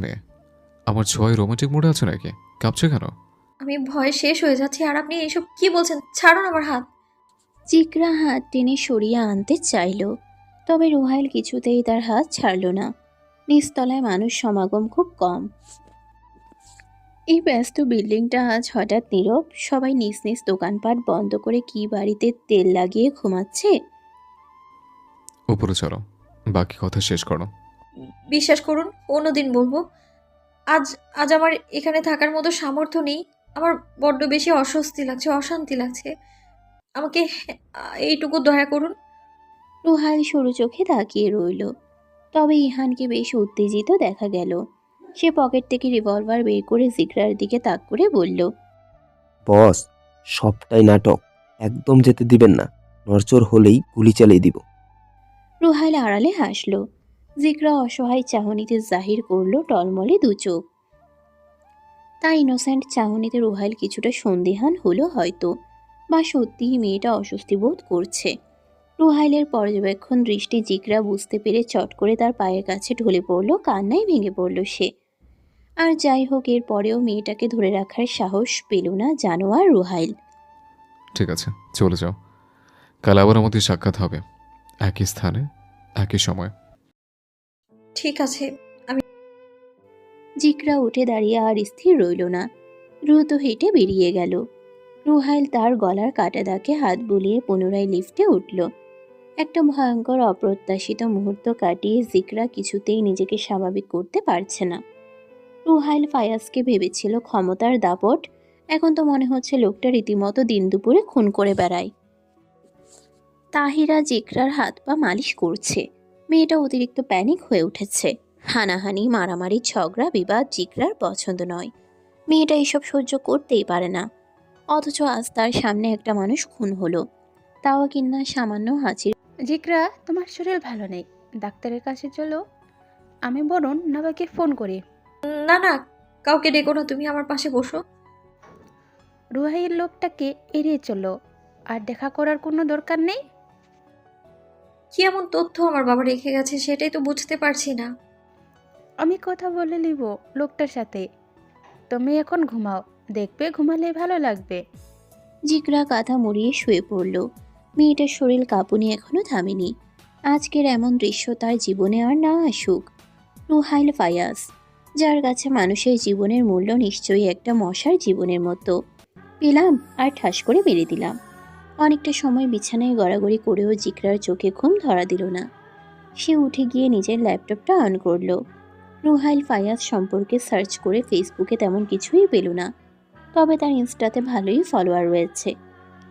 মেয়ে আমার ছোঁয়ায় রোমান্টিক মোডে আছে নাকি? কাঁপছে কেন? আমি ভয় শেষ হয়ে যাচ্ছি আর আপনি এইসব কি বলছেন? ছাড়ুন আমার হাত। চিকরা হাত টেনে সরিয়ে আনতে চাইল তবে রুহাইল কিছুতেই তার হাত ছাড়ল না। নিচতলায় মানুষ সমাগম খুব কম। এই ব্যস্ত বিল্ডিংটা আজ হঠাৎ নীরব সবাই নিজ নিজ দোকানপাট বন্ধ করে কি বাড়িতে তেল লাগিয়ে ঘুমাচ্ছে? উপরে চলো বাকি কথা শেষ করো। বিশ্বাস করুন অন্যদিন বলব। আজ আজ আমার এখানে থাকার মতো সামর্থ্য নেই। আমার বড্ড বেশি অস্বস্তি লাগছে অশান্তি লাগছে। আমাকে এইটুকু দয়া করুন। রুহাইল সরু চোখে তাকিয়ে রইল। তবে ইহানকে বেশ উত্তেজিত দেখা গেল। সে পকেট থেকে রিভলভার বের করে জিগরার দিকে তাক করে বলল বস সবটাই নাটক। একদম যেতে দিবেন না। নড়চড় হলেই গুলি চালিয়ে দিব। রুহাইল আড়ালে হাসল। জিগরা অসহায় চাহনিতে জাহির করল টলমলে দু চোখ। তা ইনোসেন্ট চাহনিতে রুহাইল কিছুটা সন্দেহান হলো হয়তো, বা সত্যিই মেয়েটা অস্বস্তি বোধ করছে। রুহাইলের পর্যবেক্ষণ দৃষ্টি জিগরা বুঝতে পেরে চট করে তার পায়ের কাছে ঢলে পড়ল, কান্নায় ভেঙে পড়ল সে। আর যাই হোক, এর পরেও মেয়েটাকে ধরে রাখার সাহস পেল না জানোয়ার রুহাইল। ঠিক আছে, চলে যাও। কাল আবার আমাদের সাক্ষাৎ হবে। একই স্থানে, একই সময়। ঠিক আছে। আমি জিকরা উঠে দাঁড়িয়ে আর স্থির রইল না। দ্রুত হেঁটে বেরিয়ে গেল। রুহাইল তার গলার কাটা দাকে হাত বুলিয়ে পুনরায় লিফটে উঠল। একটা ভয়ঙ্কর অপ্রত্যাশিত মুহূর্ত কাটিয়ে জিকরা কিছুতেই নিজেকে স্বাভাবিক করতে পারছে না। রুহাইল ফায়াজকে ভেবেছিল ক্ষমতার দাপট, এখন তো মনে হচ্ছে লোকটা রীতিমতো দিন দুপুরে খুন করে বেড়ায়। তাহিরা জিকরার হাত পা মালিশ করছে। মেয়েটা অতিরিক্ত প্যানিক হয়ে উঠেছে। হানাহানি মারামারি ঝগড়া বিবাদ জিগরার পছন্দ নয়। মেয়েটা এসব সহ্য করতেই পারে না। অথচ আজ তার সামনে একটা মানুষ খুন হলো। তাও কিনা সামান্য হাঁচির জিকরা তোমার শরীর ভালো নেই। ডাক্তারের কাছে চলো। আমি বরং নবাকে ফোন করি। না না কাউকে ডেকো না তুমি আমার পাশে বসো। রুহাইয়ের লোকটাকে এড়িয়ে চলো। আর দেখা করার কোনো দরকার নেই? কি এমন তথ্য আমার বাবা রেখে গেছে সেটাই তো বুঝতে পারছি না। আমি কথা বলে নিব লোকটার সাথে। তুমি এখন ঘুমাও দেখবে ঘুমালে ভালো লাগবে। জিগরা কাঁথা মুড়িয়ে শুয়ে পড়ল। মেয়েটার শরীর কাঁপুনি এখনও থামেনি। আজকের এমন দৃশ্য তার জীবনে আর না আসুক। রুহাইল ফায়াস যার কাছে মানুষের জীবনের মূল্য নিশ্চয়ই একটা মশার জীবনের মতো। পেলাম আর ঠাস করে বেড়ে দিলাম। অনেকটা সময় বিছানায় গড়াগড়ি করেও জিকরার চোখে ঘুম ধরা দিল না। সে উঠে গিয়ে নিজের ল্যাপটপটা অন করল। রুহাইল ফায়াজ সম্পর্কে সার্চ করে ফেসবুকে তেমন কিছুই পেল না। তবে তার ইনস্টাতে ভালোই ফলোয়ার রয়েছে।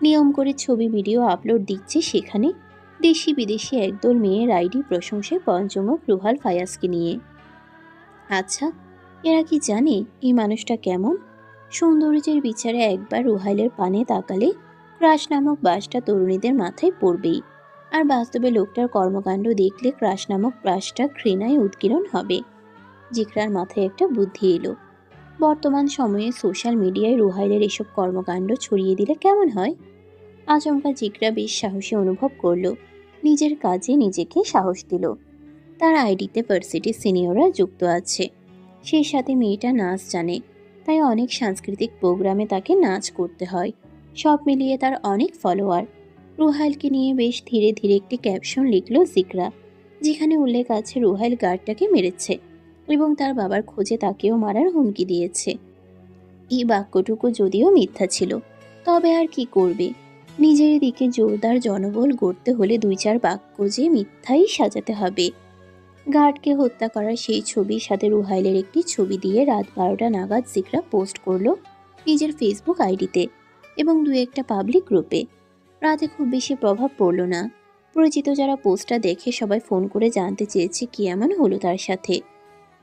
নিয়ম করে ছবি, ভিডিও আপলোড দিচ্ছে সেখানে। দেশি বিদেশি একদল মেয়ের আইডি প্রশংসায় পঞ্চমুখ রুহাল ফায়াজকে নিয়ে। আচ্ছা এরা কি জানে এই মানুষটা কেমন? সৌন্দর্যের বিচারে একবার রুহাইলের পানে তাকালে ক্রাশ নামক বাসটা তরুণীদের মাথায় পড়বেই। আর বাস্তবে লোকটার কর্মকাণ্ড দেখলে ক্রাশ নামক বাসটা ঘৃণায় উৎকীর্ণ হবে। জিকরার মাথায় একটা বুদ্ধি এলো। বর্তমান সময়ে সোশ্যাল মিডিয়ায় রুহাইলের এসব কর্মকাণ্ড ছড়িয়ে দিলে কেমন হয়? আচমকা জিকরা বেশ সাহসী অনুভব করল। নিজের কাজে নিজেকে সাহস দিল। তার আইডিতে ভার্সিটির সিনিয়ররা যুক্ত আছে। সেই সাথে মেয়েটা নাচ জানে। তাই অনেক সাংস্কৃতিক প্রোগ্রামে তাকে নাচ করতে হয়। সব মিলিয়ে তার অনেক ফলোয়ার রুহাইলকে নিয়ে বেশ ধীরে ধীরে একটি ক্যাপশন লিখল জিকরা, যেখানে উল্লেখ আছে রুহাইল গার্ডটাকে মেরেছে এবং তার বাবার খোঁজে তাকেও মারার হুমকি দিয়েছে। এই বাক্যটুকু যদিও মিথ্যা ছিল, তবে আর কি করবে? নিজের দিকে জোরদার জনবল গড়তে হলে দুই চার বাক্য যে মিথ্যাই সাজাতে হবে। গার্ডকে হত্যা করার সেই ছবির সাথে রুহাইলের একটি ছবি দিয়ে রাত বারোটা নাগাদ জিকরা পোস্ট করল নিজের ফেসবুক আইডিতে এবং দু একটা পাবলিক গ্রুপে রাতে খুব বেশি প্রভাব পড়ল না। পরিচিত যারা পোস্টটা দেখে সবাই ফোন করে জানতে চেয়েছে কি এমন হলো তার সাথে।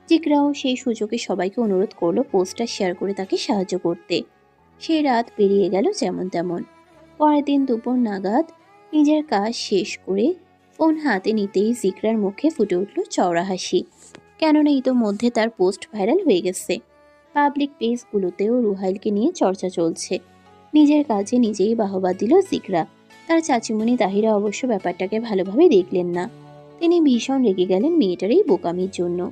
জিকরাও সেই সুযোগে সবাইকে অনুরোধ করল পোস্টটা শেয়ার করে তাকে সাহায্য করতে। সেই রাত পেরিয়ে গেল যেমন তেমন। পরের দিন দুপুর নাগাদ নিজের কাজ শেষ করে ফোন হাতে নিতেই জিকরার মুখে ফুটে উঠল চওড়া হাসি। কেননা ইতোমধ্যে তার পোস্ট ভাইরাল হয়ে গেছে। পাবলিক পেজগুলোতেও রুহাইলকে নিয়ে চর্চা চলছে। নিজের কাজে নিজেই বাহবা দিল জিকরা। তার চাচিমণি তাহিরা অবশ্য ব্যাপারটাকে ভালোভাবে দেখলেন না। তিনি ভীষণ রেগে গেলেন মেয়েটার এই বোকামির জন্য।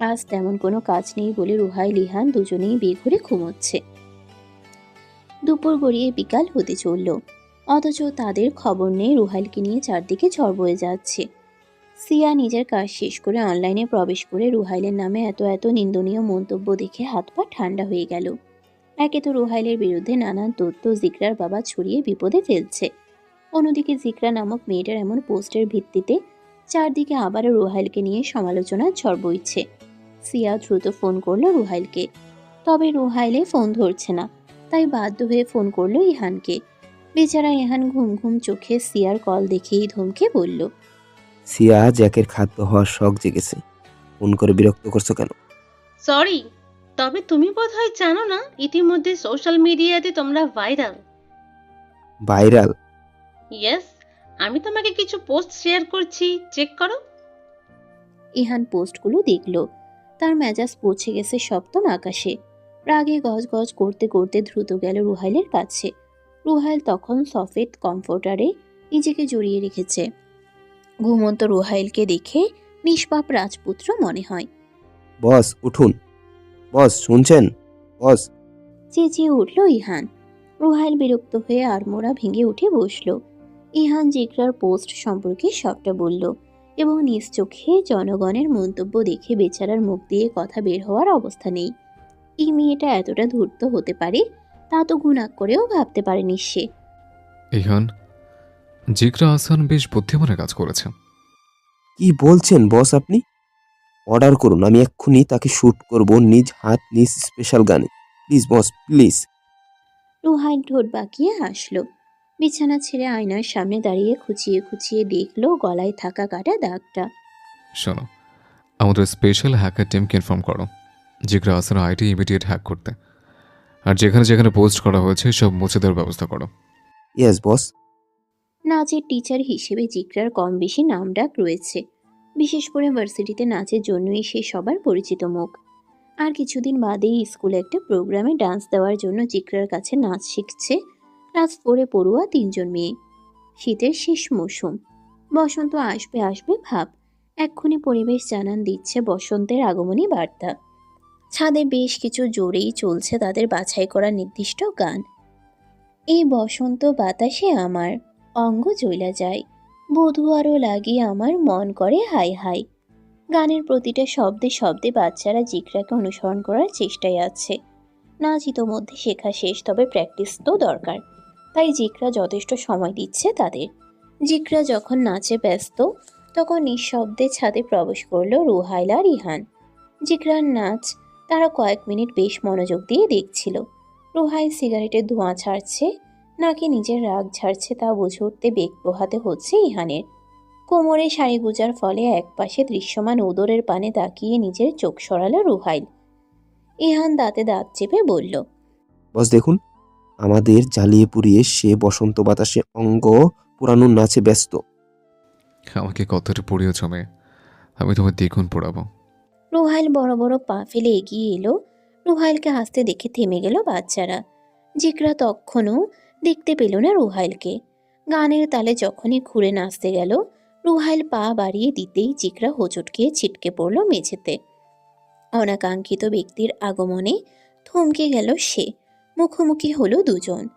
আজ তেমন কোনো কাজ নেই বলে রুহাই, লিহান দুজনেই বেঘরে ঘুমোচ্ছে। দুপুর গড়িয়ে বিকাল হতে চলল। অথচ তাদের খবর নেই রুহাইলকে নিয়ে চারদিকে ঝড় বয়ে যাচ্ছে। সিয়া নিজের কাজ শেষ করে অনলাইনে প্রবেশ করে রুহাইলের নামে এত এত নিন্দনীয় মন্তব্য দেখে হাত পা ঠান্ডা হয়ে গেল। একে তো রুহাইলের বিরুদ্ধে নানান তথ্য জিকরার বাবা ছড়িয়ে বিপদে ফেলছে। অন্যদিকে জিকরা নামক মেয়েটার এমন পোস্টের ভিত্তিতে চারদিকে আবারও রুহাইলকে নিয়ে সমালোচনার ঝড় বইছে। সিয়া দ্রুত ফোন করল রুহাইলকে। তবে রুহাইলে ফোন ধরছে না তাই বাধ্য হয়ে ফোন করল ইহানকে। বেচারা ইহান ঘুম ঘুম চোখে সিয়ার কল দেখেই ধমকে বলল সিয়া জ্যাকের খাদ্য হওয়ার শখ জেগেছে। ফোন করে বিরক্ত করছ কেন? সরি তবে তুমি বোধহয় জানো না ইতিমধ্যে সোশ্যাল মিডিয়াতে তোমরা ভাইরাল ভাইরাল ইয়েস আমি তোমাকে কিছু পোস্ট শেয়ার করছি চেক করো। ইহান পোস্টগুলো দেখল। তার মেজাজ পৌঁছে গেছে সপ্তম আকাশে। রাগে গজ গজ করতে করতে দ্রুত গেল রুহাইলের কাছে। রুহাইল তখন সফেদ কমফোর্টারে নিজেকে জড়িয়ে রেখেছে। ঘুমন্ত রুহাইলকে দেখে নিষ্পাপ রাজপুত্র মনে হয়। বস উঠুন। বস শুনছেন? বস। চেঁচিয়ে উঠল ইহান। রুহাইল বিরক্ত হয়ে আড়মোড়া ভেঙে উঠে বসল। ইহান জিগরার পোস্ট সম্পর্কে সবটা বলল এবং নিজ চোখে জনগণের মন্তব্য দেখে বেচারার মুখ দিয়ে কথা বের হওয়ার অবস্থা নেই। এই মেয়েটা এতটা ধূর্ত হতে পারে তা তো গুণাক করেও ভাবতে পারেনি সে। ইহান জিকরা আসান বেশ বুদ্ধিমানের কাজ করেছে কি বলছেন বস আপনি? অর্ডার করুন আমি এক্ষুনি তাকে শ্যুট করব নিজ হাত নিজ স্পেশাল গানে। Please boss please. রুহাইল ঠোঁট বাঁকিয়ে হাসলো। বিছানা ছেড়ে আয়নার সামনে দাঁড়িয়ে খুঁচিয়ে খুঁচিয়ে দেখল গলায় থাকা কাটা দাগটা। শোনো আমাদের স্পেশাল হ্যাকার টিমকে ইনফর্ম করো জিকরা আসান আইটি ইমিডিয়েট হ্যাক করতে। আর যেখানে যেখানে পোস্ট করা হয়েছে সব মুছে দেওয়ার ব্যবস্থা করো। Yes boss. নাচের টিচার হিসেবে জিকরার কম বেশি নামডাক রয়েছে। বিশেষ করে ভার্সিটিতে নাচের জন্যই সে সবার পরিচিত মুখ। আর কিছুদিন বাদেই স্কুলে একটা প্রোগ্রামে ডান্স দেওয়ার জন্য জিকরার কাছে নাচ শিখছে ক্লাস ফোরে পড়ুয়া তিনজন মেয়ে। শীতের শেষ মৌসুম। বসন্ত আসবে আসবে ভাব। এক্ষুনি পরিবেশ জানান দিচ্ছে বসন্তের আগমনী বার্তা। ছাদে বেশ কিছু জোরেই চলছে তাদের বাছাই করা নির্দিষ্ট গান। এই বসন্ত বাতাসে আমার অঙ্গ জ্বলা যায়। বধূ আরও লাগে আমার মন করে হাই হাই। গানের প্রতিটা শব্দে শব্দে বাচ্চারা জিকরাকে অনুসরণ করার চেষ্টায় আছে। নাচ ইতোমধ্যে শেখা শেষ, তবে প্র্যাকটিস তো দরকার। তাই জিকরা যথেষ্ট সময় দিচ্ছে তাদের। জিকরা যখন নাচে ব্যস্ত, তখন নিঃশব্দে ছাদে প্রবেশ করল রুহাইলা রিহান জিকরার নাচ তারা কয়েক মিনিট বেশ মনোযোগ দিয়ে দেখছিল। রুহাই সিগারেটের ধোঁয়া ছাড়ছে নাকি নিজের রাগ ঝাড়ছে তা বুঝে উঠতে বেগ পোহাতে হচ্ছে ইহানের। কোমরে শাড়ি গুজার ফলে একপাশে দৃশ্যমান উদরের পানে তাকিয়ে নিজের চোখ সরালো রুহাইল। ইহান দাঁতে দাঁত চেপে বলল বস দেখুন আমাদের জ্বালিয়ে পুড়িয়ে সে বসন্ত বাতাসে অঙ্গ পুরানোর নাচে ব্যস্ত। আমাকে কতটা পড়িয়ে জমে আমি তোমার দ্বিগুণ পড়াবো। রুহাইল বড় বড় পা ফেলে এগিয়ে এলো। রুহাইলকে হাসতে দেখে থেমে গেল বাচ্চারা। জিকরা তখনও দেখতে পেল না রুহাইলকে। গানের তালে যখনই ঘুরে নাচতে গেল রুহাইল পা বাড়িয়ে দিতেই জিকরা হোঁচট খেয়ে ছিটকে পড়ল মেঝেতে। অনাকাঙ্ক্ষিত ব্যক্তির আগমনে থমকে গেল সে। মুখোমুখি হলো দুজন।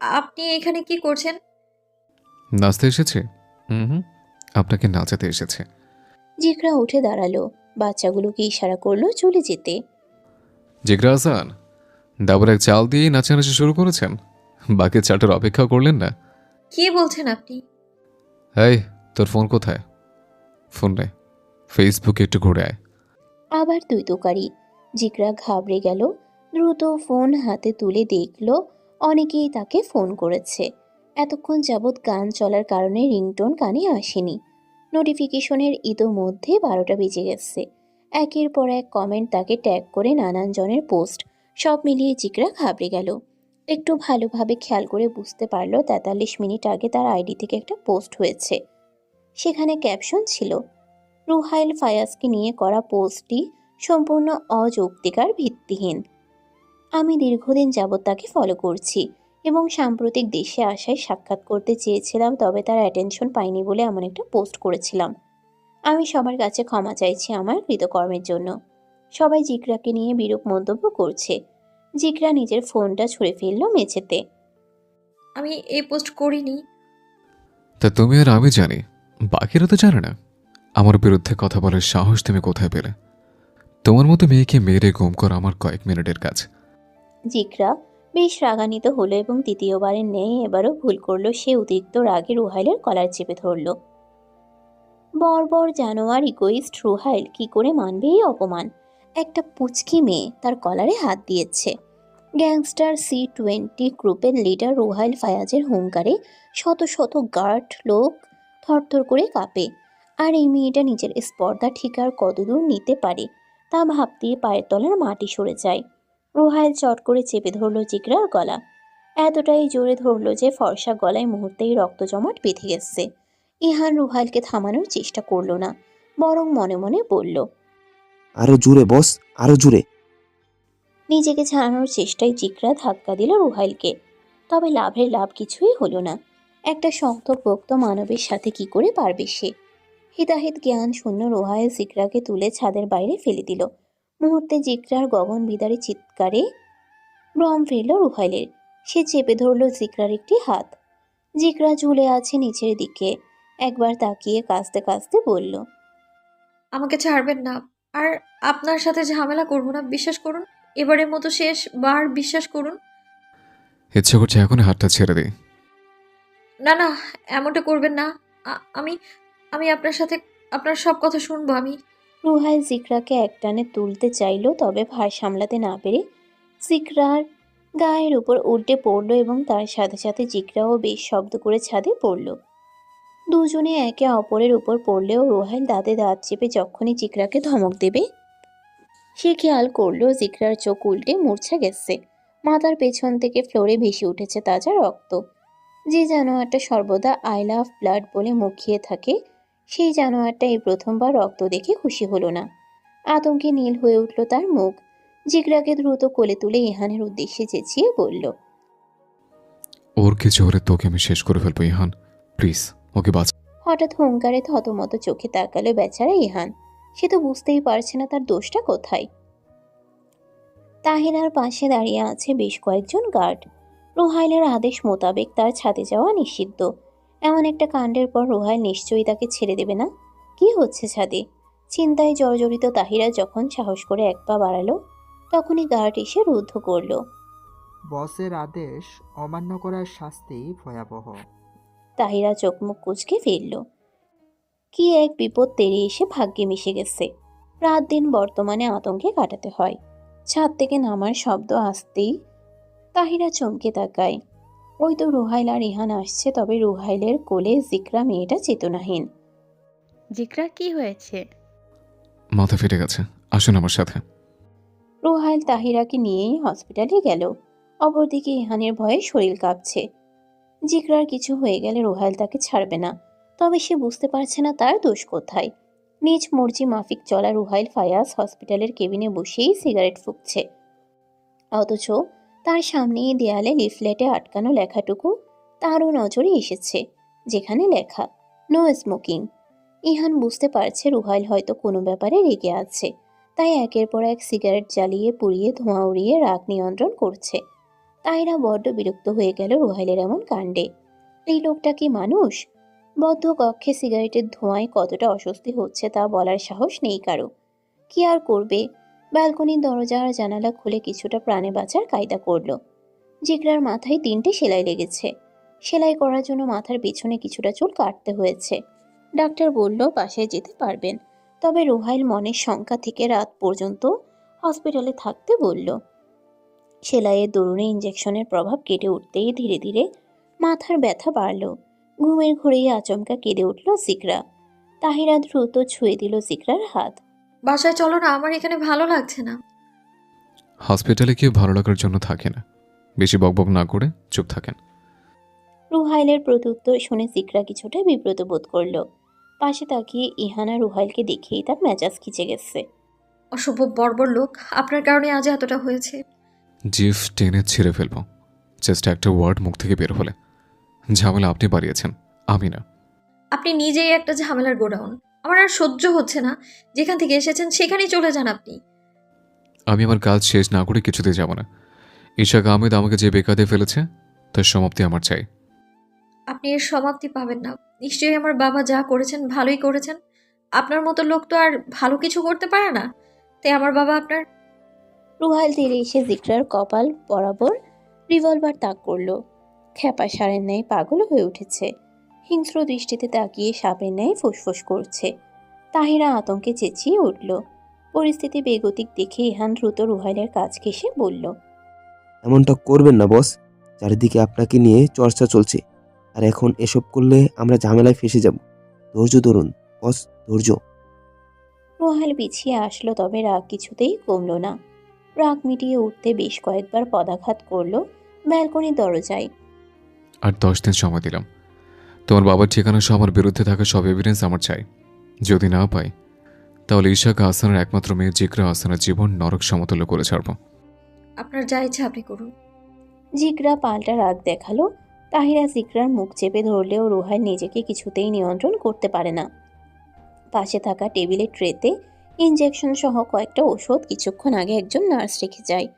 আপনি এখানে কি করছেন? নাচতে এসেছে? হুম আপনাকে নাচাতে এসেছে। জিকরা উঠে দাঁড়াল। বাচ্চাগুলোকে ইশারা করল চলে যেতে। জিগরা আসান ডাবর এক চাল দিয়েই নাচানাচি শুরু করেছেন? বাকি চারটার অপেক্ষা করলেন না? কি বলছেন আপনি? এই তোর ফোন কোথায়? ফোন নে ফেসবুকে একটু ঘুরে আয়। আবার তুই তোকারি জিকরা ঘাবড়ে গেল দ্রুত ফোন হাতে তুলে দেখল অনেকেই তাকে ফোন করেছে। এতক্ষণ যাবৎ গান চলার কারণে রিংটোন কানে আসেনি। নোটিফিকেশনের ইতোমধ্যে বারোটা বেজে গেছে। একের পর এক কমেন্ট তাকে ট্যাগ করে নানান জনের পোস্ট সব মিলিয়ে জিকরা ঘাবড়ে গেল। একটু ভালোভাবে খেয়াল করে বুঝতে পারল তেতাল্লিশ মিনিট আগে তার আইডি থেকে একটা পোস্ট হয়েছে। সেখানে ক্যাপশন ছিল, রুহাইল ফায়াজকে নিয়ে করা পোস্টটি সম্পূর্ণ অযৌক্তিকার ভিত্তিহীন। আমি দীর্ঘদিন যাবৎ তাকে ফলো করছি এবং সাম্প্রতিক দেশে আসায় সাক্ষাৎ করতে চেয়েছিলাম, তবে তার অ্যাটেনশন পাইনি বলে এমন একটা পোস্ট করেছিলাম। আমি সবার কাছে ক্ষমা চাইছি আমার কৃতকর্মের জন্য। সবাই জিকরাকে নিয়ে বিরূপ মন্তব্য করছে। জিকরা নিজের ফোনটা ছুঁড়ে ফেলল মেঝেতে। আমি এই পোস্ট করিনি। তা তুমি আর আমি জানি বাকিরা তো জানে না। আমার বিরুদ্ধে কথা বলার সাহস তুমি কোথায় পেলে? তোমার মতো মেয়েকে মেরে গুম করা আমার কয়েক মিনিটের কাজ। জিকরা বেশ রাগান্বিত হলো এবং দ্বিতীয়বারের নেই এবারও ভুল করল সে অতিরিক্ত রাগে রুহাইলের কলার চেপে ধরল। বর্বর জানোয়ার ইগোইস্ট রুহাইল কি করে মানবে এই অপমান? একটা পুচকি মেয়ে তার কলারে হাত দিয়েছে। গ্যাংস্টার সি টোয়েন্টি গ্রুপের লিডার রুহাইল ফায়াজের হুঙ্কারে শত শত গার্ড লোক থরথর করে কাঁপে। আর এই মেয়েটা নিজের স্পর্ধা ঠিকার কতদূর নিতে পারে তা ভাবতেই পায়ের তলার মাটি সরে যায়। রুহাইল চট করে চেপে ধরলো জিগরার গলা। এতটাই জোরে ধরলো যে ফর্সা গলায় মুহূর্তেই রক্ত জমাট বেঁধে গেছে। ইহান রুহাইলকে থামানোর চেষ্টা করল না, বরং মনে মনে বলল আরও জোরে বস আরও জোরে। নিজেকে ছাড়ানোর চেষ্টায় জিকরা ধাক্কা দিল রুহাইলকে। তবে লাভের লাভ কিছুই হলো না। একটা শক্ত শক্তপোক্ত মানবের সাথে কি করে পারবে সে? হিতাহিত জ্ঞান শূন্য রুহাইল জিকরাকে তুলে ছাদের বাইরে ফেলে দিল। মুহূর্তে জিকরার গগন বিদারী চিৎকারে ভ্রম ফিরল রুহাইলের। সে চেপে ধরল জিকরার একটি হাত। জিকরা ঝুলে আছে নিচের দিকে। একবার তাকিয়ে কাঁচতে কাঁচতে বলল আমাকে ছাড়বেন না। আর আপনার সাথে ঝামেলা করব না বিশ্বাস করুন। এবারের মতো শেষ বার বিশ্বাস করুন। ইচ্ছে করছে এখন হাতটা ছেড়ে দিই। না না এমনটা করবেন না। আ- আমি আমি আপনার সাথে আপনার সব কথা শুনব আমি। রুহাইল জিকরাকে একটানে তুলতে চাইলো তবে ভার সামলাতে না পেরে জিকরার গায়ের উপর উল্টে পড়ল এবং তার সাথে সাথে জিকরাও বেশ শব্দ করে ছাদে পড়ল। দুজনে একে অপরের উপর পড়লেও রোহাইল দাঁতে দাঁত চেপে যখনই জিকরাকে ধমক দেবে, সে খেয়াল করল জিকরার চোখ উল্টে মূর্ছা গেছে। মাথার পেছন থেকে ফ্লোরে ভেসে উঠেছে তাজা রক্ত। যে জানোয়ারটা সর্বদা আই লাভ ব্লাড বলে মুখিয়ে থাকে, সেই জানোয়ারটা এই প্রথমবার রক্ত দেখে খুশি হলো না। আতঙ্কে নীল হয়ে উঠল তার মুখ। জিগরাকে দ্রুত কোলে তুলে ইহানের উদ্দেশ্যে চেঁচিয়ে বলল, ওর কিছু হলে তোকে আমি শেষ করে ফেলব ইহান? প্লিজ। ওকে বাঁচ। হঠাৎ হুঙ্কারে থতমত চোখে তাকালো বেচারা ইহান। সে তো বুঝতেই পারছে না তার দোষটা কোথায়। তাহিরার পাশে দাঁড়িয়ে আছে বেশ কয়েকজন গার্ড। রোহাইলের আদেশ মোতাবেক তার ছাদে যাওয়া নিষিদ্ধ। এমন একটা কাণ্ডের পর রোহাইল নিশ্চয়ই তাকে ছেড়ে দেবে না? কি হচ্ছে ছাদে? চিন্তায় জর্জরিত তাহিরা যখন সাহস করে এক পা বাড়ালো তখনই গার্ড এসে রুদ্ধ করল। বসের আদেশ অমান্য করার শাস্তি ভয়াবহ। তাহিরা চোখ মুখ কুচকে ফিরল। কি এক বিপদ তেড়ে এসে ভাগ্যে মিশে গেছে। রাত দিন বর্তমানে আতঙ্কে কাটাতে হয়। ছাদ থেকে নামার শব্দ আসতেই তাহিরা চমকে তাকায়। ওই তো রুহাইল আর ইহান আসছে তবে রুহাইলের কোলে জিকরা মেয়েটা চেতনাহীন। জিকরা কি হয়েছে? মাথা ফেটে গেছে। আসুন আমার সাথে। রুহাইল তাহিরাকে নিয়েই হসপিটালে গেল। অপরদিকে ইহানের ভয়ে শরীর কাঁপছে। জিকরার কিছু হয়ে গেলে রুহাইল তাকে ছাড়বে না। তবে সে বুঝতে পারছে না তার দোষ কোথায়। নিজ মর্জি মাফিক চলা রুহাইল ফায়াজ হসপিটালের কেবিনে বসেই সিগারেট ফুঁকছে। অথচ তার সামনেই দেয়ালে লিফলেটে আটকানো লেখাটুকু তারও নজরে এসেছে, যেখানে লেখা নো স্মোকিং ইহান বুঝতে পারছে রুহাইল হয়তো কোনো ব্যাপারে রেগে আছে, তাই একের পর এক সিগারেট জ্বালিয়ে পুড়িয়ে ধোঁয়া উড়িয়ে রাগ নিয়ন্ত্রণ করছে। তাইরা বড্ড বিরক্ত হয়ে গেল রুহাইলের এমন কাণ্ডে। এই লোকটা কি মানুষ? বদ্ধ কক্ষে সিগারেটের ধোঁয়ায় কতটা অস্বস্তি হচ্ছে তা বলার সাহস নেই কারও। কি আর করবে? ব্যালকনির দরজা আর জানালা খুলে কিছুটা প্রাণে বাঁচার কায়দা করল। জিগরার মাথায় তিনটে সেলাই লেগেছে। সেলাই করার জন্য মাথার পিছনে কিছুটা চুল কাটতে হয়েছে। ডাক্তার বলল পাশে যেতে পারবেন। তবে রুহাইল মনের শঙ্কা থেকে রাত পর্যন্ত হসপিটালে থাকতে বলল। সেলাইয়ের দরুণে ইঞ্জেকশনের প্রভাব কেটে উঠতেই ধীরে ধীরে মাথার ব্যথা বাড়ল। ঘুমের ঘুরেই আচমকা কেঁদে উঠল জিকরা তাহিরা দ্রুত ছুঁয়ে দিল জিকরার হাত। বাসায় চলো না আমার এখানে ভালো লাগছে না। হসপিটালে কেউ ভালো লাগার জন্য থাকে না। বেশি বকবক না করে চুপ থাকেন। রুহাইলের প্রত্যুত্তর শুনে জিকরা কিছুটা বিব্রত বোধ করল। পাশে তাকিয়ে ইহানা রুহাইলকে দেখেই তার মেজাজ খিচে গেছে। অশুভ বর্বর লোক আপনার কারণে আজ এতটা হয়েছে। জিফ টেনে ছিঁড়ে ফেলব। জাস্ট একটা ওয়ার্ড মুখ থেকে বের হলে। ঝামেলা আপনি বাড়িয়েছেন আমি না। আপনি নিজেই একটা ঝামেলার গোডাউন। আমার আর সহ্য হচ্ছে না। যেখান থেকে এসেছেন সেখানেই চলে যান আপনি। আমি আমার কাজ শেষ না করে কিছুতে যাব না। ইশাক আহমেদ আমাকে যে বেকাতে ফেলেছে তার সমাপ্তি আমার চাই। আপনি এর সমাপ্তি পাবেন না। নিশ্চয়ই আমার বাবা যা করেছেন ভালোই করেছেন। আপনার মতো লোক তো আর ভালো কিছু করতে পারে না। তাই আমার বাবা আপনার রুহাইল তীরে এসে জিকরার কপাল বরাবর রিভলভার তাক করল। খ্যাপা সারের ন্যায় পাগল হয়ে উঠেছে। হিংস্র দৃষ্টিতে তাকিয়ে সাপের ন্যায় ফুসফুস করছে। তাহিরা আতঙ্কে চেঁচিয়ে উঠল। পরিস্থিতি বেগতিক দেখে ইহান দ্রুত রুহাইলের কাছ ঘেসে বলল এমনটা করবেন না বস। চারিদিকে আপনাকে নিয়ে চর্চা চলছে। আর এখন এসব করলে আমরা ঝামেলায় ফেসে যাব। ধৈর্য ধরুন বস ধৈর্য। রুহাইল পিছিয়ে আসলো তবে রাগ কিছুতেই কমলো না। রাগ মিটিয়ে উঠতে বেশ কয়েকবার পদাঘাত করল ব্যালকনির দরজায়। আর দশ দিন সময় দিলাম। তোমার বাবার ঠিকানা সহ আমার বিরুদ্ধে থাকা সব এভিডেন্স আমার চাই। যদি না পাই তাহলে ঈশাক আহসানের একমাত্র মেয়ে জিকরা আহসানের জীবন নরক সমতুল্য করে ছাড়বো। আপনার যা ইচ্ছা আপনি করুন। জিগরা পাল্টা রাগ দেখাল। তাহিরা জিগরার মুখ চেপে ধরলেও রুহাইল নিজেকে কিছুতেই নিয়ন্ত্রণ করতে পারে না। পাশে থাকা টেবিলের ট্রেতে ইনজেকশন সহ কয়েকটা ওষুধ কিছুক্ষণ আগে একজন নার্স রেখে যায়।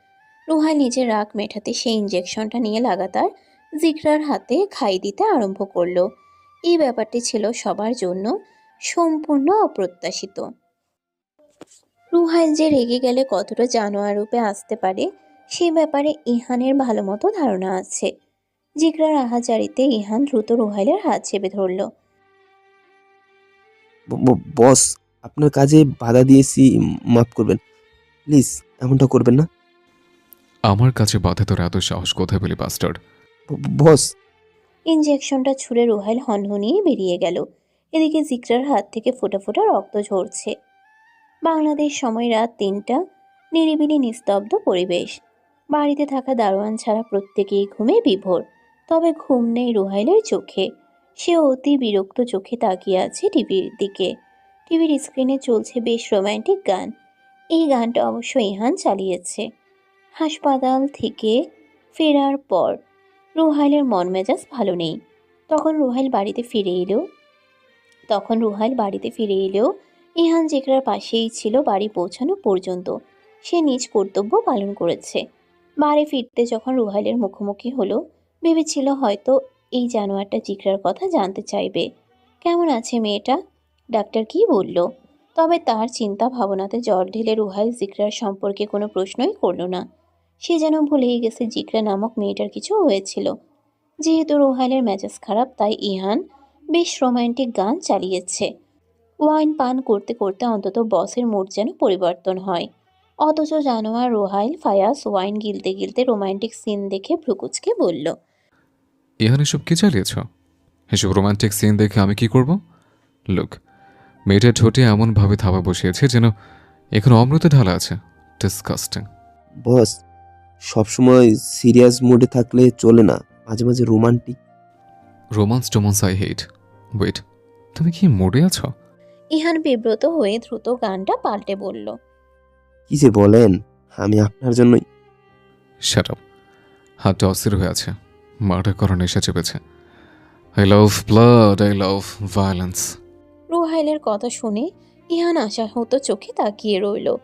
রুহাইল নিজের রাগ মেটাতে সেই ইনজেকশনটা নিয়ে লাগাতার জিগরার হাতে খাই দিতে আরম্ভ করল। এই ব্যাপারটি ছিল সবার জন্য সম্পূর্ণ অপ্রত্যাশিত। রুহাইল যে রেগে গেলে কতটা জানোয়ার রূপে আসতে পারে, সে ব্যাপারে ইহানের ভালো মতো ধারণা আছে। জিগরার আহাজারিতে ইহান দ্রুত রুহাইলের হাত চেপে ধরল। বস আপনার কাজে বাধা দিয়েছি মাফ করবেন। প্লিজ এমনটা করবেন না। আমার কাছে বাধা তোর এত সাহস কোথায় পেলি বাস্টার্ড? বস। ইনজেকশনটা ছুঁড়ে রুহাইল হনহনিয়ে বেরিয়ে গেল। এদিকে জিগরার হাত থেকে ফোঁটা ফোঁটা রক্ত ঝরছে। বাংলাদেশ সময় রাত তিনটা নিরিবিলি নিস্তব্ধ পরিবেশ। বাড়িতে থাকা দারোয়ান ছাড়া প্রত্যেকেই ঘুমে বিভোর তবে ঘুম নেই রুহাইলের চোখে। সে অতি বিরক্ত চোখে তাকিয়ে আছে টিভির দিকে। টিভির স্ক্রিনে চলছে বেশ রোম্যান্টিক গান। এই গানটা অবশ্য ইহান চালিয়েছে। হাসপাতাল থেকে ফেরার পর রুহাইলের মন মেজাজ ভালো নেই। তখন রুহাইল বাড়িতে ফিরে এলেও তখন রুহাইল বাড়িতে ফিরে এলেও ইহান জেকরার পাশেই ছিল বাড়ি পৌঁছানো পর্যন্ত। সে নিজ কর্তব্য পালন করেছে। বাড়ি ফিরতে যখন রুহাইলের মুখোমুখি হলো, ভেবেছিল হয়তো এই জানোয়ারটা জিকরার কথা জানতে চাইবে। কেমন আছে মেয়েটা? ডাক্তার কি বলল? তবে তার চিন্তা ভাবনাতে জল ঢেলে রুহাইল জিকরার সম্পর্কে কোনো প্রশ্নই করল না। সে যেন ভুলেই গেছে জিকরা নামক মেয়েটার কিছু হয়েছিল। যেহেতু রোহাইলের মেজাজ খারাপ, তাই ইহান বেশ রোমান্টিক গান চালিয়েছে। ওয়াইন পান করতে করতে অন্তত বসের মুড যেন পরিবর্তন হয়। অথচ জানোয়ার রোহাইল ফায়াস ওয়াইন গিলতে গিলতে রোমান্টিক সিন দেখে ভ্রুকুচকে বলল, ইহান, এসব কি চালিয়েছ? এসব রোমান্টিক সিন দেখে আমি কি করব? লুক মেয়েটার ঠোঁটে এমনভাবে থাবা বসিয়েছে যেন এখন অমৃত ঢালা আছে। ডিসকাস্টিং বস সবসময় সিরিয়াস মুডে থাকলে চলে না মাঝে মাঝে রোমান্টিক। রোমান্স টোমান্স আই হেট ওয়েট তুমি কি মোড়ে আছো? ইহান বিব্রত হয়ে দ্রুত গানটা পাল্টে বলল। কি যে বলেন আমি আপনার জন্যই। শ্যাট আপ হাতটা অস্থির হয়ে আছে। মার্ডার করার নেশা চেপেছে। I love blood I love violence রুহাইলের কথা শুনে ইহান আশাহত চোখে তাকিয়ে রইল।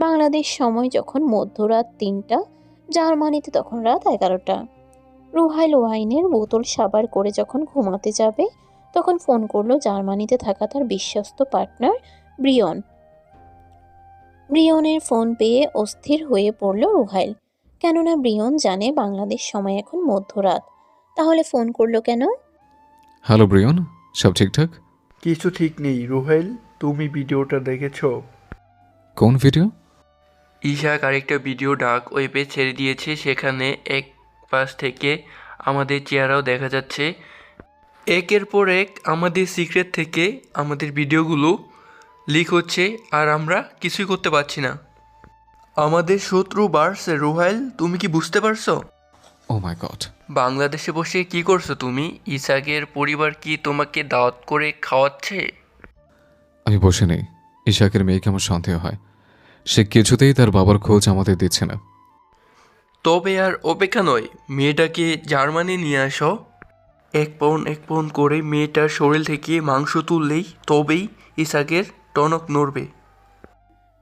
বাংলাদেশ সময় যখন মধ্যরাত তিনটা, জার্মানিতে তখন রাত এগারোটা। রুহাইল ওয়াইনের বোতল সাবার করে যখন ঘুমাতে যাবে, তখন ফোন করল জার্মানিতে থাকা তার বিশ্বস্ত পার্টনার ব্রিয়ন। ব্রিয়নের ফোন পেয়ে অস্থির হয়ে পড়ল রুহাইল। কেননা ব্রিয়ন জানে বাংলাদেশ সময় এখন মধ্যরাত। তাহলে ফোন করল কেন? হ্যালো ব্রিয়ন, সব ঠিকঠাক? কিছু ঠিক নেই রোহেল তুমি ভিডিওটা দেখেছ? কোন ভিডিও? ইশাক আরেকটা ভিডিও ডাক ওয়েবে ছেড়ে দিয়েছে সেখানে এক পাশ থেকে আমাদের চেহারাও দেখা যাচ্ছে। একের পর এক আমাদের সিক্রেট থেকে আমাদের ভিডিওগুলো লিক হচ্ছে আর আমরা কিছুই করতে পারছি না। আমাদের শত্রু বাড়ছে রোহাইল তুমি কি বুঝতে পারছ? ও মাই গড বাংলাদেশে বসে কি করছ তুমি? ইসাকের পরিবার কি তোমাকে দাওয়াত করে খাওয়াচ্ছে? আমি বসে নেই। ইশাকের মেয়েকে আমার সন্দেহ হয়। সে কিছুতেই তার বাবার খোঁজ আমাদের দিচ্ছে না। তবে আর অপেক্ষা নয় মেয়েটাকে জার্মানি নিয়ে আসো। এক পাউন্ড এক পাউন্ড করে মেয়েটার শরীর থেকে মাংস তুললেই তবেই ইসাকের টনক নড়বে।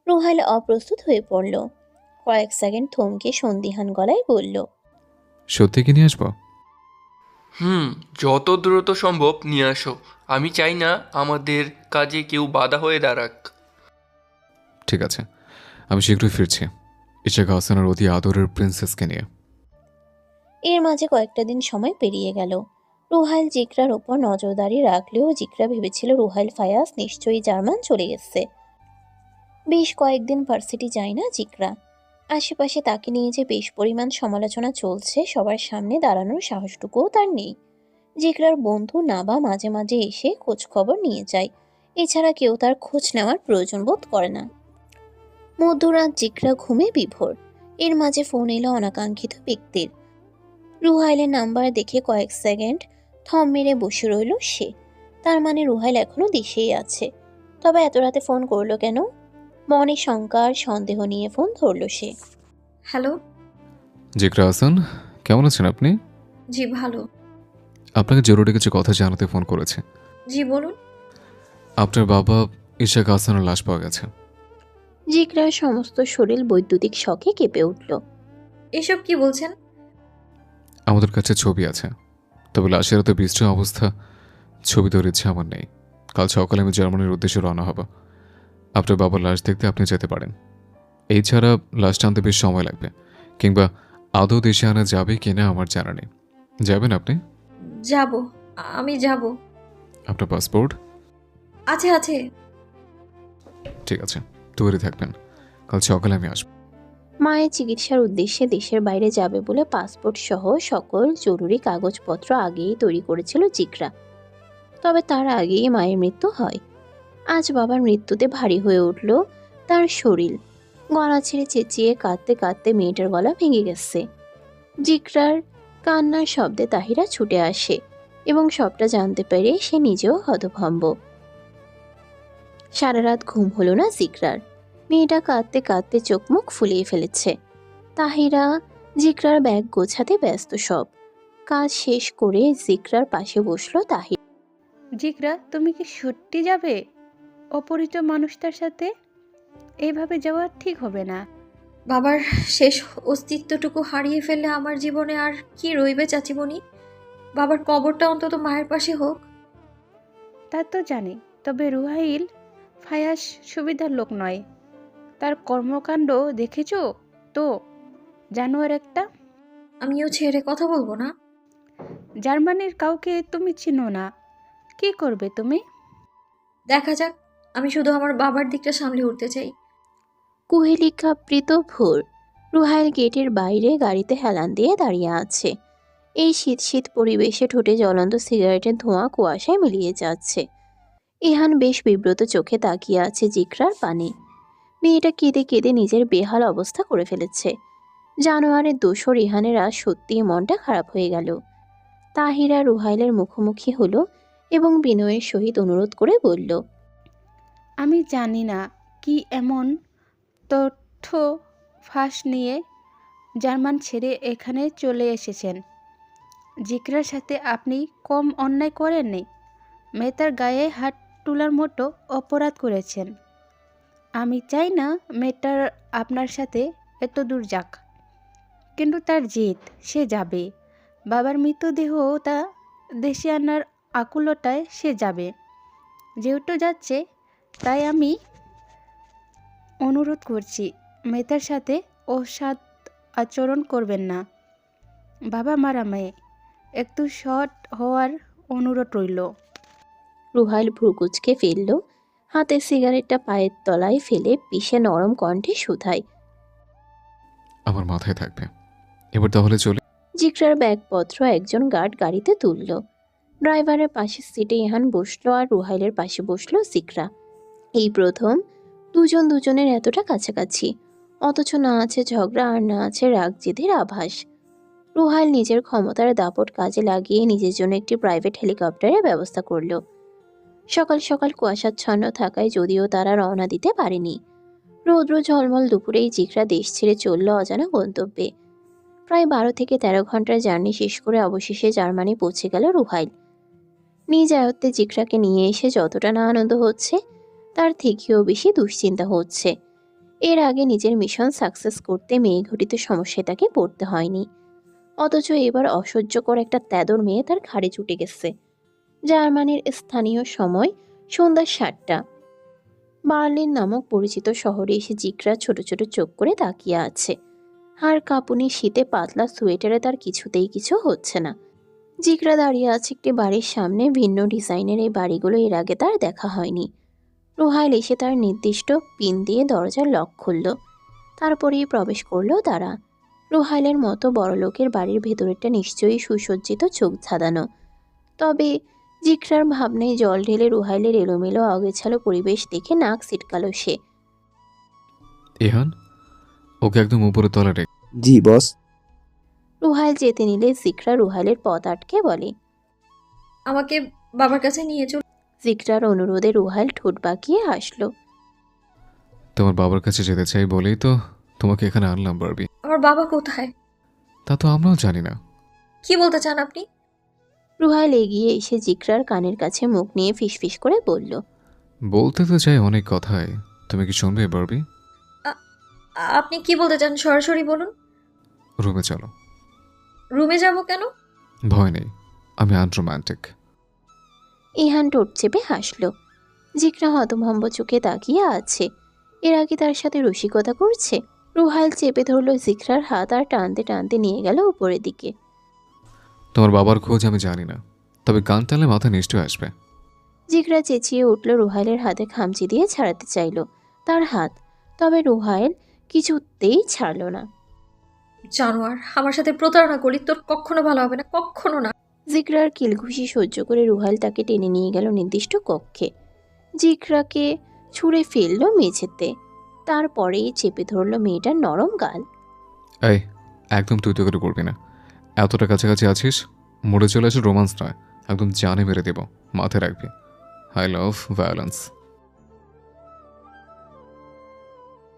রুহাইল অপ্রস্তুত হয়ে পড়ল। কয়েক সেকেন্ড থমকে সন্দিহান গলায় বলল সত্যি কি নিয়ে আসব? হুম যত দ্রুত সম্ভব নিয়ে আসো। আমি চাই না আমাদের কাজে কেউ বাধা হয়ে দাঁড়াক। ঠিক আছে। আমি শীঘ্রই ফিরছি। ইশাক হাসানের অতি আদরের প্রিন্সেসকে নিয়ে। এর মাঝে কয়েকটা দিন সময় পেরিয়ে গেল। রুহাইল জিকরার ওপর নজরদারি রাখলেও জিকরা ভেবেছিল রুহাইল ফায়াজ নিশ্চয়ই জার্মান চলে গেছে বেশ কয়েকদিন ভার্সিটি যায় না জিকরা। আশেপাশে তাকে নিয়ে যে বেশ পরিমাণ সমালোচনা চলছে, সবার সামনে দাঁড়ানোর সাহসটুকুও তার নেই। জিকরার বন্ধু নাবা মাঝে মাঝে এসে খোঁজ খবর নিয়ে যায়। এছাড়া কেউ তার খোঁজ নেওয়ার প্রয়োজন বোধ করে না। মধ্যরাত জিকরা ঘুমে বিভোর। এর মাঝে ফোন এলো অনাকাঙ্ক্ষিত ব্যক্তির। রুহাইলের নাম্বার দেখে কয়েক সেকেন্ড থম মেরে বসে রইল সে। তার মানে রুহাইল এখনও দেশেই আছে। তবে এত রাতে ফোন করল কেন? মনে শঙ্কার সন্দেহ নিয়ে ফোন ধরল সে। হ্যালো? জিকরা হাসান কেমন আছেন আপনি? জি ভালো। আপনাকে জরুরি কিছু কথা জানাতে ফোন করেছে। জি বলুন। আপনার বাবা ইশাক হাসানের লাশ পাওয়া গেছে। জিকরার সমস্ত শরীর বৈদ্যুতিক শকে কেঁপে উঠল। এসব কি বলছেন? আমাদের কাছে ছবি আছে। তবে লাশের এত বিশ্রী অবস্থা ছবি তোর ইচ্ছে আমার নেই। কাল সকালে আমি জার্মানির উদ্দেশ্যে রওনা হব। আপনার বাবার লাশ দেখতে আপনি যেতে পারেন। এই ছাড়া লাশটা আনতে বেশ সময় লাগবে কিংবা আদৌ দেশে আনা যাবে কিনা আমার জানা নেই। যাবেন আপনি? যাব আমি যাব। আপনার পাসপোর্ট? আছে আছে। ঠিক আছে তৈরি থাকবেন। কাল সকালে আমি আসব। মায়ের চিকিৎসার উদ্দেশ্যে দেশের বাইরে যাবে বলে পাসপোর্ট সহ সকল জরুরি কাগজপত্র আগেই তৈরি করেছিল জিকরা। তবে তার আগেই মায়ের মৃত্যু হয়। আজ বাবার মৃত্যুতে ভারী হয়ে উঠল তার শরীর। গলা ছেড়ে চেঁচিয়ে কাঁদতে কাঁদতে মেয়েটার গলা ভেঙে গেছে। জিকরার কান্নার শব্দে তাহিরা ছুটে আসে এবং সবটা জানতে পেরে সে নিজেও হতভম্ব। সারা রাত ঘুম হলো না জিকরার। মেয়েটা কাঁদতে কাঁদতে চোখ মুখ ফুলিয়ে ফেলেছে। তাহিরা জিকরার ব্যাগ গোছাতে ব্যস্ত সব। কাজ শেষ করে জিকরার পাশে বসল তাহিরা। জিগরা তুমি কি সত্যি যাবে? অপরিচিত মানুষটার সাথে এইভাবে যাওয়া ঠিক হবে না। বাবার শেষ অস্তিত্বটুকু হারিয়ে ফেললে আমার জীবনে আর কি রইবে চাচিমণি? বাবার কবরটা অন্তত মায়ের পাশে হোক। তা তো জানি তবে রুহাইল ফায়াস সুবিধার লোক নয়। তার কর্মকাণ্ড দেখেছ? তো জানোয়ার একটা? আমিও ছেড়ে কথা বলব না। জার্মানির কাউকে তুমি চিনো না। কি করবে তুমি? দেখা যাক। আমি শুধু আমার বাবার দিকটা সামলে উঠতে চাই। কুহেলিকা প্রীত ভোর রুহাইল গেটের বাইরে গাড়িতে হেলান দিয়ে দাঁড়িয়ে আছে। এই শীত শীত পরিবেশে ঠোঁটে জ্বলন্ত সিগারেটের ধোঁয়া কুয়াশায় মিলিয়ে যাচ্ছে। ইহান বেশ বিব্রত চোখে তাকিয়ে আছে জিকরার পানে। মেয়েটা কেঁদে কেঁদে নিজের বেহাল অবস্থা করে ফেলেছে। জানোয়ারের ইহানের আজ সত্যিই মনটা খারাপ হয়ে গেল। তাহিরা রুহাইলের মুখোমুখি হলো এবং বিনয়ের সহিত অনুরোধ করে বলল আমি জানি না কি এমন তথ্য ফাঁস নিয়ে জার্মান ছেড়ে এখানে চলে এসেছেন। জিকরার সাথে আপনি কম অন্যায় করেননি। মেয়েটার গায়ে হাত তোলার মতো অপরাধ করেছেন। আমি চাই না মেয়েটার আপনার সাথে এত দূর যাক। কিন্তু তার জেদ, সে যাবে। বাবার মৃতদেহ তা দেশে আনার আকুলতায় সে যাবে। যেহেতু যাচ্ছে তাই আমি অনুরোধ করছি মেয়েটার সাথে অসৎ আচরণ করবেন না। বাবা মারা মেয়ে একটু শর্ট হওয়ার অনুরোধ রইল। রুহাইল ভ্রুকুচকে ফেলল হাতে সিগারেটটা পায়ের তলায় ফেলে পিষে নরম কণ্ঠে শুধায়। আমার মাথায় থাকবে। এবার তাহলে চলে জিকরার ব্যাগপত্র একজন গার্ড গাড়িতে তুলল। ড্রাইভারের পাশের সিটে ইহান বসল আর রুহাইলের পাশে বসল জিকরা এই প্রথম। দুজন দুজনের এতটা কাছাকাছি। অথচ না আছে ঝগড়া আর না আছে রাগ জেদের আভাস। রুহাইল নিজের ক্ষমতার দাপট কাজে লাগিয়ে নিজের জন্য একটি প্রাইভেট হেলিকপ্টারের ব্যবস্থা করল। সকাল সকাল কুয়াশাচ্ছন্ন থাকায় যদিও তারা রওনা দিতে পারেনি। রৌদ্র ঝলমল দুপুরেই জিকরা দেশ ছেড়ে চলল অজানা গন্তব্যে। প্রায় বারো থেকে তেরো ঘণ্টার জার্নি শেষ করে অবশেষে জার্মানি পৌঁছে গেল রুহাইল। নিজ আয়ত্তে জিকরাকে নিয়ে এসে যতটা না আনন্দ হচ্ছে তার থেকেও বেশি দুশ্চিন্তা হচ্ছে। এর আগে নিজের মিশন সাকসেস করতে মেয়ে ঘটিত সমস্যায় তাকে পড়তে হয়নি। অথচ এবার অসহ্যকর একটা তেদর মেয়ে তার ঘাড়ে চুটে গেছে। জার্মানির স্থানীয় সময় সন্ধ্যা সাতটা। বার্লিন নামক পরিচিত শহরে এসে জিকরা ছোট ছোট চোখ করে তাকিয়ে আছে। আর কাঁপুনি শীতে পাতলা সোয়েটারে তার কিছুতেই কিছু হচ্ছে না। জিকরা দাঁড়িয়ে আছে একটি বাড়ির সামনে, ভিন্ন ডিজাইনের এই বাড়িগুলো এর আগে তার দেখা হয়নি। রুহাইল এসে তার নির্দিষ্ট পিন দিয়ে দরজার লক খুলল। তারপরেই প্রবেশ করল তারা। রুহাইলের মতো বড়লোকের বাড়ির ভেতরেরটা নিশ্চয়ই সুসজ্জিত চোখ ধাঁধানো। তবে জিকরার ভাবনায় জল ঢেলে রুহাইলের এলোমেলো অগেছালো পরিবেশ দেখে নাক সিটকালো সে। ইহান ওকে একদম উপরে তলা রেখে। জি বস। রুহাইল যেতে নিলে জিকরা রুহাইলের পথ আটকে বলে আমাকে বাবার কাছে নিয়ে চল জিকরার অনুরোধে রুহাল ঠোঁট বাঁকিয়ে হাসলো। তোমার বাবার কাছে যেতে চাই বলেই তো তোমাকে এখানে আনলাম বারবি। আমার বাবা কোথায়? তা তো আমরাও জানি না। কি বলতে চান আপনি? রুহাল এগিয়ে এসে জিকরার কানের কাছে মুখ নিয়ে ফিসফিস করে বলল বলতে তো চাই অনেক কথাই। তুমি কি শুনবে বারবি? আপনি কি বলতে চান সরাসরি বলুন? রুমে চলো। রুমে যাব কেন? ভয় নেই আমি আনরোম্যান্টিক ইহান টোট চেপে হাসল। জিকরা হতভম্ব চোখে তাকিয়ে আছে। এর আগে তার সাথে রসিকতা করছে? রুহাইল চেপে ধরলো জিকরার হাত আর টানতে টানতে নিয়ে গেল উপরের দিকে। তোমার বাবার খোঁজ আমি জানি না তবে গান টানলে মাথা নিশ্চয় আসবে। জিগরা চেঁচিয়ে উঠল রুহাইলের হাতে খামচি দিয়ে ছাড়াতে চাইল তার হাত। তবে রুহাইল কিছুতেই ছাড়ল না। জানোয়ার আমার সাথে প্রতারণা করি তোর কখনো ভালো হবে না কখনো না। জিগরার কিলঘুষি সহ্য করে রুহাল তাকে টেনে নিয়ে গেল নির্দিষ্ট কক্ষে। জিগরাকে ছুঁড়ে ফেলল মেঝেতে। তারপরেই চেপে ধরলো মেয়েটার নরম গাল। একদম তুই তো করে করবি না। এতটা কাছাকাছি আছিস, মরে চলে আসে রোমান্স নয়। একদম জানে মেরে দেব, মাথায় রাখবি। I love violence